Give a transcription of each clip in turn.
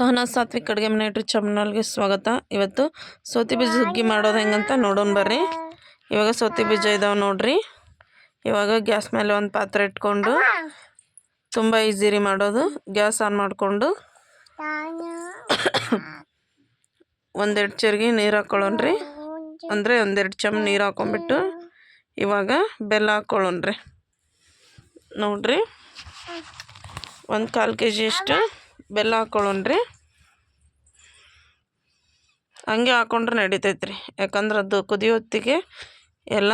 ಸಹನಾ ಸಾತ್ವಿಕ್ ಅಡುಗೆ ಮನೆ ಯೂಟ್ಯೂಬ್ ಚಮ್ನಲ್ಗೆ ಸ್ವಾಗತ. ಇವತ್ತು ಸೌತಿ ಬೀಜ ಹುಗ್ಗಿ ಮಾಡೋದು ಹೆಂಗಂತ ನೋಡೋಣ ಬರ್ರಿ. ಇವಾಗ ಸೌತಿ ಬೀಜ ಇದಾವೆ ನೋಡ್ರಿ. ಇವಾಗ ಗ್ಯಾಸ್ ಮೇಲೆ ಒಂದು ಪಾತ್ರೆ ಇಟ್ಕೊಂಡು ತುಂಬ ಈಸಿ ರೀ ಮಾಡೋದು. ಗ್ಯಾಸ್ ಆನ್ ಮಾಡಿಕೊಂಡು ಒಂದೆರಡು ಚರ್ಗಿ ನೀರು ಹಾಕ್ಕೊಳ್ಳೋಣ್ರಿ ಅಂದರೆ ಒಂದೆರಡು ಚಮ್ ನೀರು ಹಾಕೊಂಡ್ಬಿಟ್ಟು ಇವಾಗ ಬೆಲ್ಲ ಹಾಕ್ಕೊಳ್ಳೋಣ್ರಿ ನೋಡ್ರಿ. ಒಂದು ಕಾಲು ಕೆ ಜಿ ಅಷ್ಟು ಬೆಲ್ಲ ಹಾಕ್ಕೊಳ್ಳೋಣ್ರಿ ಹಂಗೆ ಹಾಕ್ಕೊಂಡ್ರೆ ನಡಿತೈತೆ ರೀ ಯಾಕಂದ್ರೆ ಅದು ಕುದಿಯೋ ಹೊತ್ತಿಗೆ ಎಲ್ಲ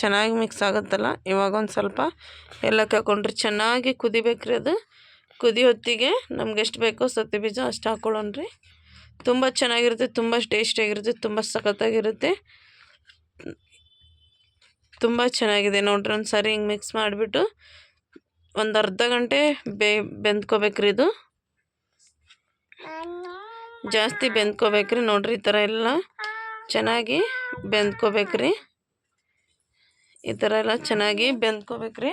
ಚೆನ್ನಾಗಿ ಮಿಕ್ಸ್ ಆಗುತ್ತಲ್ಲ. ಇವಾಗ ಒಂದು ಸ್ವಲ್ಪ ಎಲ್ಲಕ್ಕೆ ಹಾಕ್ಕೊಂಡ್ರಿ ಚೆನ್ನಾಗಿ ಕುದಿಬೇಕ್ರಿ ಅದು. ಕುದಿ ಹೊತ್ತಿಗೆ ನಮ್ಗೆ ಎಷ್ಟು ಬೇಕೋ ಸತ್ತಿ ಬೀಜ ಅಷ್ಟು ಹಾಕ್ಕೊಳ್ಳೋಣ್ರಿ ತುಂಬ ಚೆನ್ನಾಗಿರುತ್ತೆ, ತುಂಬ ಟೇಸ್ಟಿಯಾಗಿರುತ್ತೆ ತುಂಬ ಸಖತ್ತಾಗಿರುತ್ತೆ. ತುಂಬ ಚೆನ್ನಾಗಿದೆ. ನೋಡ್ರಿ ಒಂದು ಸಾರಿ ಹಿಂಗೆ ಮಿಕ್ಸ್ ಮಾಡಿಬಿಟ್ಟು ಒಂದು ಅರ್ಧ ಗಂಟೆ ಬೇ ಬೆಂದ್ಕೋಬೇಕ್ರಿ ಇದು. ಜಾಸ್ತಿ ಬೆಂದ್ಕೋಬೇಕ್ರಿ ನೋಡ್ರಿ ಈ ಥರ ಎಲ್ಲ. ಚೆನ್ನಾಗಿ ಬೆಂದ್ಕೋಬೇಕ್ರಿ. ಈ ಥರ ಎಲ್ಲ ಚೆನ್ನಾಗಿ ಬೆಂದ್ಕೋಬೇಕ್ರಿ.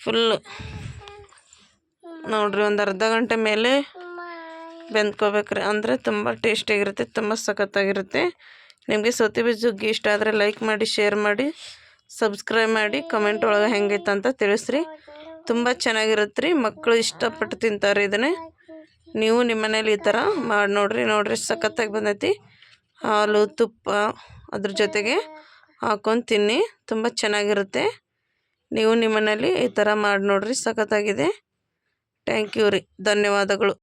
ಫುಲ್ಲು ನೋಡ್ರಿ ಒಂದು ಅರ್ಧ ಗಂಟೆ ಮೇಲೆ ಬೆಂದ್ಕೋಬೇಕ್ರಿ. ಅಂದರೆ ತುಂಬ ಟೇಸ್ಟಿಯಾಗಿರುತ್ತೆ ತುಂಬ ಸಖತ್ತಾಗಿರುತ್ತೆ. ನಿಮಗೆ ಸೌತಿ ಬೀಜ ಹುಗ್ಗಿ ಇಷ್ಟ ಆದರೆ ಲೈಕ್ ಮಾಡಿ ಶೇರ್ ಮಾಡಿ ಸಬ್ಸ್ಕ್ರೈಬ್ ಮಾಡಿ ಕಮೆಂಟ್ ಒಳಗೆ ಹೆಂಗೈತೆ ಅಂತ ತಿಳಿಸ್ರಿ. ತುಂಬ ಚೆನ್ನಾಗಿರುತ್ತೆ ರೀ ಮಕ್ಕಳು ಇಷ್ಟಪಟ್ಟು ತಿಂತಾರೆ ಇದನ್ನೇ. ನೀವು ನಿಮ್ಮ ಮನೇಲಿ ಈ ಥರ ಮಾಡಿ ನೋಡ್ರಿ ನೋಡ್ರಿ ಸಖತ್ತಾಗಿ ಬಂದೈತಿ. ಹಾಲು, ತುಪ್ಪ ಅದ್ರ ಜೊತೆಗೆ ಹಾಕೊಂಡು ತಿನ್ನಿ, ತುಂಬ ಚೆನ್ನಾಗಿರುತ್ತೆ. ನೀವು ನಿಮ್ಮ ಮನೇಲಿ ಈ ಥರ ಮಾಡಿ ನೋಡ್ರಿ, ಸಖತ್ತಾಗಿದೆ. ಥ್ಯಾಂಕ್ ಯು ರೀ. ಧನ್ಯವಾದಗಳು.